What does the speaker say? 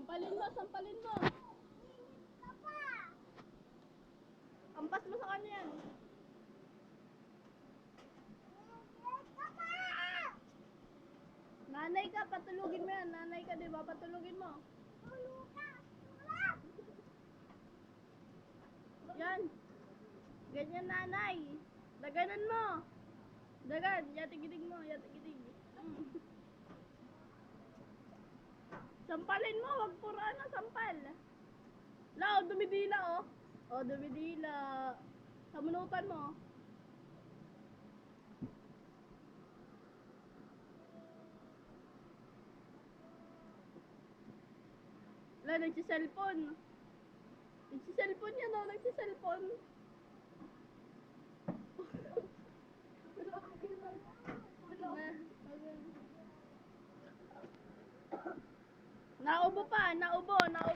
Sampalin mo, sampalin mo. Ampas mo sa kanya yan. Nanay ka, patulugin mo yan. Nanay ka, di ba? Patulugin mo. Yan. Ganyan nanay. Daganan mo. Dagan. Yatigidig mo. Yatigidig. Mm. Sampalin mo. Wag pura na sampal. Lao, dumidila oh. Oh, dumidila. Samunutan mo. Wala, nagsiselfone. Nagsiselfone yan oh, nagsiselfone. Na- Naubo pa, naubo, naubo.